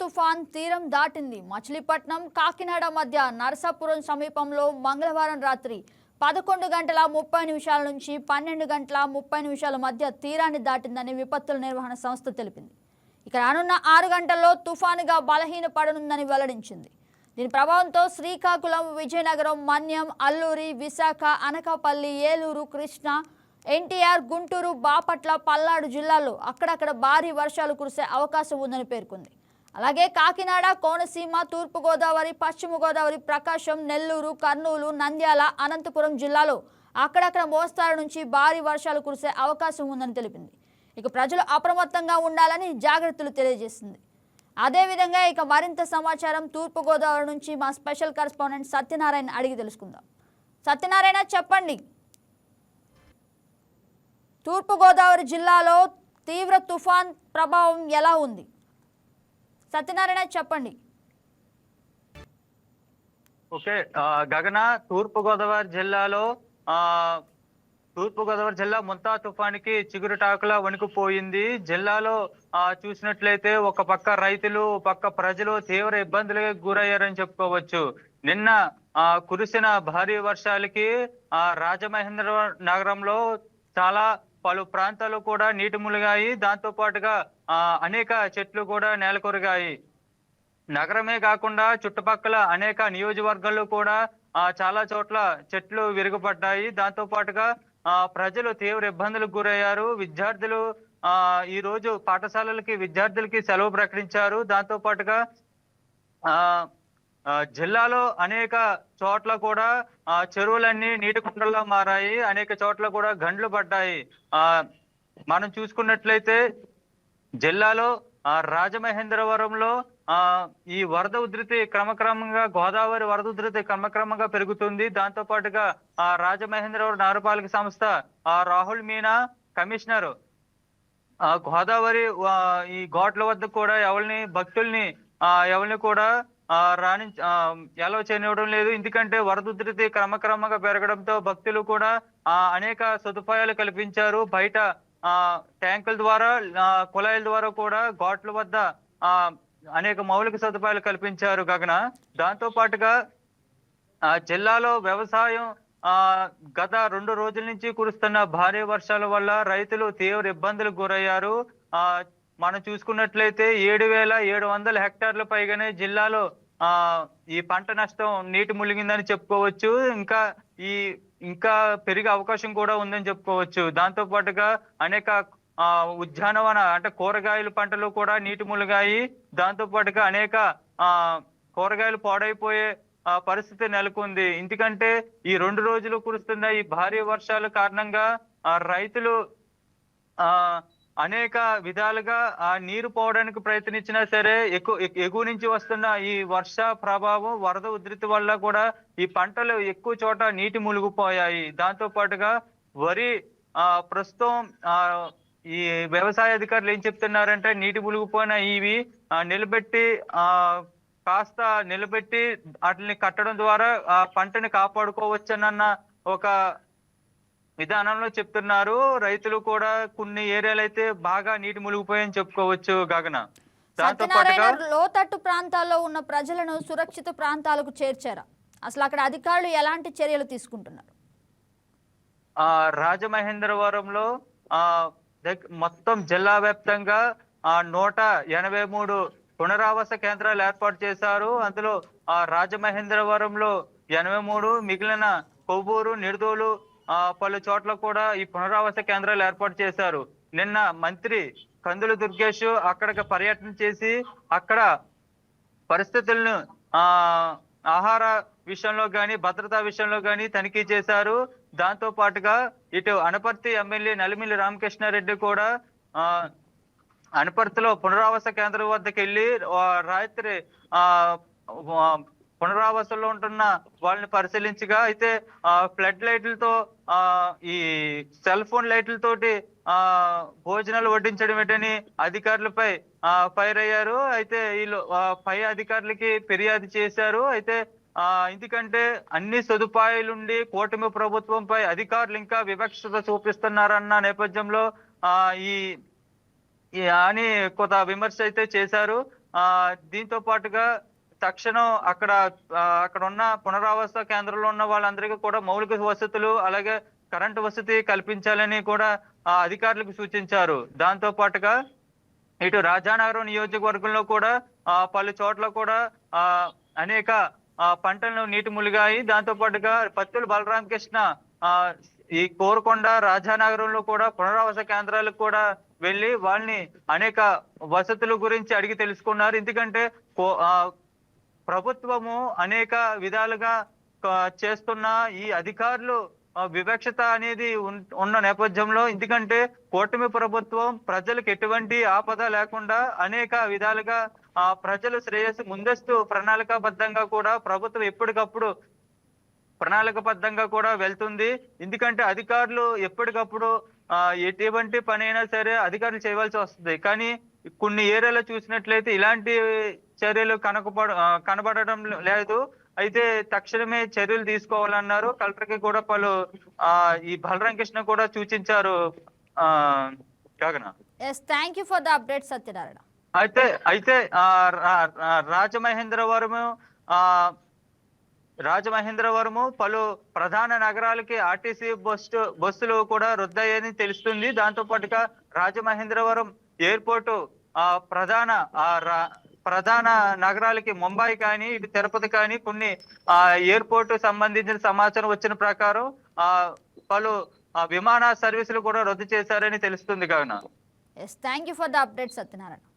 తుఫాన్ తీరం దాటింది. మచిలీపట్నం కాకినాడ మధ్య నరసాపురం సమీపంలో మంగళవారం రాత్రి పదకొండు గంటల ముప్పై నిమిషాల నుంచి పన్నెండు గంటల ముప్పై నిమిషాల మధ్య తీరాన్ని దాటిందని విపత్తుల నిర్వహణ సంస్థ తెలిపింది. ఇక రానున్న ఆరు గంటల్లో తుఫానుగా బలహీనపడనుందని వెల్లడించింది. దీని ప్రభావంతో శ్రీకాకుళం విజయనగరం మన్యం అల్లూరి విశాఖ అనకాపల్లి ఏలూరు కృష్ణ ఎన్టీఆర్ గుంటూరు బాపట్ల పల్నాడు జిల్లాల్లో అక్కడక్కడ భారీ వర్షాలు కురిసే అవకాశం ఉందని పేర్కొంది. అలాగే కాకినాడ కోనసీమ తూర్పుగోదావరి పశ్చిమ గోదావరి ప్రకాశం నెల్లూరు కర్నూలు నంద్యాల అనంతపురం జిల్లాలో అక్కడక్కడ మోస్తారు నుంచి భారీ వర్షాలు కురిసే అవకాశం ఉందని తెలిపింది. ఇక ప్రజలు అప్రమత్తంగా ఉండాలని జాగ్రత్తలు తెలియజేసింది. అదేవిధంగా ఇక మరింత సమాచారం తూర్పుగోదావరి నుంచి మా స్పెషల్ కరెస్పాండెంట్ సత్యనారాయణ అడిగి తెలుసుకుందాం. సత్యనారాయణ చెప్పండి. తూర్పుగోదావరి జిల్లాలో తీవ్ర తుఫాన్ ప్రభావం ఎలా ఉంది? సత్యనారాయణ చెప్పండి. ఓకే గగన తూర్పు గోదావరి జిల్లాలో ఆ తూర్పు గోదావరి జిల్లా ముంతా తుఫానికి చిగురుటాకులా వణికిపోయింది. జిల్లాలో ఆ చూసినట్లయితే ఒక పక్క రైతులు పక్క ప్రజలు తీవ్ర ఇబ్బందులకు గురయ్యారని చెప్పుకోవచ్చు. నిన్న ఆ కురిసిన భారీ వర్షాలకి ఆ రాజమహేంద్ర నగరంలో చాలా పలు ప్రాంతాలు కూడా నీటి మునిగాయి. దాంతో పాటుగా ఆ అనేక చెట్లు కూడా నేలకొరిగాయి. నగరమే కాకుండా చుట్టుపక్కల అనేక నియోజకవర్గాల్లో కూడా ఆ చాలా చోట్ల చెట్లు విరుగుపడ్డాయి. దాంతో పాటుగా ఆ ప్రజలు తీవ్ర ఇబ్బందులకు గురయ్యారు. విద్యార్థులు ఆ ఈ రోజు పాఠశాలలకి విద్యార్థులకి సెలవు ప్రకటించారు. దాంతో పాటుగా ఆ, జిల్లాలో అనేక చోట్ల కూడా ఆ చెరువులన్నీ నీటి కుండల్లో మారాయి. అనేక చోట్ల కూడా గండ్లు పడ్డాయి. ఆ మనం చూసుకున్నట్లయితే జిల్లాలో ఆ రాజమహేంద్రవరంలో ఆ ఈ వరద ఉధృతి క్రమక్రమంగా గోదావరి వరద ఉధృతి క్రమక్రమంగా పెరుగుతుంది. దాంతో పాటుగా ఆ రాజమహేంద్రవరం నగరపాలక సంస్థ ఆ రాహుల్ మీనా కమిషనర్ ఆ గోదావరి ఈ ఘాట్ల వద్ద కూడా ఎవరిని భక్తుల్ని ఆ ఎవరిని కూడా రాణి ఎలా చేయనివ్వడం లేదు. ఎందుకంటే వరద ఉధృతి క్రమక్రమంగా పెరగడంతో భక్తులు కూడా ఆ అనేక సదుపాయాలు కల్పించారు. బయట ఆ ట్యాంకుల ద్వారా ఆ, కుళాయిల ద్వారా కూడా ఘాట్ల వద్ద ఆ అనేక మౌలిక సదుపాయాలు కల్పించారు గగన. దాంతో పాటుగా ఆ జిల్లాలో వ్యవసాయం ఆ గత రెండు రోజుల నుంచి కురుస్తున్న భారీ వర్షాల వల్ల రైతులు తీవ్ర ఇబ్బందులకు గురయ్యారు. ఆ మనం చూసుకున్నట్లయితే ఏడు వేల ఏడు వందల హెక్టార్ల పైగానే జిల్లాలో ఆ ఈ పంట నష్టం నీటి మునిగిందని చెప్పుకోవచ్చు. ఇంకా ఈ ఇంకా పెరిగే అవకాశం కూడా ఉందని చెప్పుకోవచ్చు. దాంతో పాటుగా అనేక ఆ ఉద్యానవన అంటే కూరగాయల పంటలు కూడా నీటి మునిగాయి దాంతో పాటుగా అనేక ఆ కూరగాయలు పాడైపోయే ఆ పరిస్థితి నెలకొంది. ఎందుకంటే ఈ రెండు రోజులు కురుస్తున్న ఈ భారీ వర్షాల కారణంగా ఆ రైతులు ఆ అనేక విధాలుగా ఆ నీరు పోవడానికి ప్రయత్నించినా సరే ఎక్కువ ఎగువ నుంచి వస్తున్న ఈ వర్ష ప్రభావం వరద ఉధృతి వల్ల కూడా ఈ పంటలు ఎక్కువ చోట నీటి మునిగిపోయాయి. దాంతో పాటుగా వరి ఆ ప్రస్తుతం ఆ ఈ వ్యవసాయ అధికారులు ఏం చెప్తున్నారంటే నీటి మునిగిపోయిన ఇవి ఆ, నిలబెట్టి ఆ కాస్త నిలబెట్టి వాటిని కట్టడం ద్వారా ఆ పంటని కాపాడుకోవచ్చనన్న ఒక విధానంలో చెప్తున్నారు. రైతులు కూడా కొన్ని ఏరియాలు అయితే బాగా నీటి మునిగిపోయాయని చెప్పుకోవచ్చు గగన. సత్యనారాయణ లోతట్టు ప్రాంతాల్లో ఉన్న ప్రజలను సురక్షిత ప్రాంతాలకు చేర్చారా? అసలు అక్కడ అధికారులు ఎలాంటి చర్యలు తీసుకుంటున్నారు? ఆ రాజమహేంద్రవరంలో ఆ మొత్తం జిల్లా వ్యాప్తంగా ఆ నూట ఎనభై మూడు పునరావాస కేంద్రాలు ఏర్పాటు చేశారు. అందులో ఆ రాజమహేంద్రవరంలో ఎనభై మూడు మిగిలిన కొవ్వూరు నిడదోలు ఆ పలు చోట్ల కూడా ఈ పునరావాస కేంద్రాలు ఏర్పాటు చేశారు. నిన్న మంత్రి కందుల దుర్గేష్ అక్కడికి పర్యటన చేసి అక్కడ పరిస్థితులను ఆ ఆహార విషయంలో గాని భద్రతా విషయంలో గాని తనిఖీ చేశారు. దాంతో పాటుగా ఇటు అనపర్తి ఎమ్మెల్యే నలిమిల్లి రామకృష్ణారెడ్డి కూడా ఆ అనపర్తిలో పునరావాస కేంద్రం వద్దకు వెళ్ళి రాత్రి ఆ, పునరావాసంలో ఉంటున్న వాళ్ళని పరిశీలించగా అయితే ఆ ఫ్లడ్ లైట్లతో ఆ ఈ సెల్ ఫోన్ లైట్లతోటి ఆ భోజనాలు వడ్డించడం ఏంటని అధికారులపై ఆ ఫైర్ అయ్యారు. అయితే వీళ్ళు పై అధికారులకి ఫిర్యాదు చేశారు. అయితే ఆ ఎందుకంటే అన్ని సదుపాయాలుండి కూటమి ప్రభుత్వంపై అధికారులు ఇంకా వివక్షత చూపిస్తున్నారన్న నేపథ్యంలో ఆ ఈ ఈ అని కొంత విమర్శ అయితే చేశారు. ఆ దీంతో పాటుగా తక్షణం అక్కడ అక్కడ ఉన్న పునరావాస కేంద్రంలో ఉన్న వాళ్ళందరికీ కూడా మౌలిక వసతులు అలాగే కరెంటు వసతి కల్పించాలని కూడా ఆ, అధికారులకు సూచించారు. దాంతో పాటుగా ఇటు రాజానగరం నియోజకవర్గంలో కూడా ఆ, పలు చోట్ల కూడా ఆ, అనేక ఆ, నీటి ములిగాయి. దాంతో పాటుగా పత్తుల బలరామకృష్ణ ఆ, ఈ కోరకొండ రాజానగరంలో కూడా పునరావాస కేంద్రాలకు కూడా వెళ్ళి వాళ్ళని అనేక వసతుల గురించి అడిగి తెలుసుకున్నారు. ఎందుకంటే కో- ఆ, ప్రభుత్వము అనేక విధాలుగా చేస్తున్న ఈ అధికారులు వివక్షత అనేది ఉన్న నేపథ్యంలో ఎందుకంటే కూటమి ప్రభుత్వం ప్రజలకు ఎటువంటి ఆపద లేకుండా అనేక విధాలుగా ఆ ప్రజలు శ్రేయస్సు ముందస్తు ప్రణాళికాబద్ధంగా కూడా ప్రభుత్వం ఎప్పటికప్పుడు ప్రణాళికబద్ధంగా కూడా వెళ్తుంది. ఎందుకంటే అధికారులు ఎప్పటికప్పుడు ఆ, ఎటువంటి పని అయినా సరే అధికారులు చేయవలసి వస్తుంది. కానీ కొన్ని ఏరియాలో చూసినట్లయితే ఇలాంటి చర్యలు కనకపడ కనబడడం లేదు. అయితే తక్షణమే చర్యలు తీసుకోవాలన్నారు. కలెక్టర్కి కూడా పలు ఆ ఈ బలరాం కృష్ణ కూడా సూచించారు. ఆ గగన thank you for the update Satyanarayana. అయితే అయితే రాజమహేంద్రవరము ఆ రాజమహేంద్రవరము పలు ప్రధాన నగరాలకి ఆర్టీసీ బస్సు బస్సులు కూడా రద్దయ్యని తెలుస్తుంది. దాంతో పాటుగా రాజమహేంద్రవరం ఎయిర్పోర్టు ఆ ప్రధాన ప్రధాన నగరాలకి ముంబై కానీ ఇటు తిరుపతి కానీ కొన్ని ఆ ఎయిర్పోర్ట్ సంబంధించిన సమాచారం వచ్చిన ప్రకారం ఆ పలు విమాన సర్వీసులు కూడా రద్దు చేశారని తెలుస్తుంది కావున thank you for the update Satyanarayana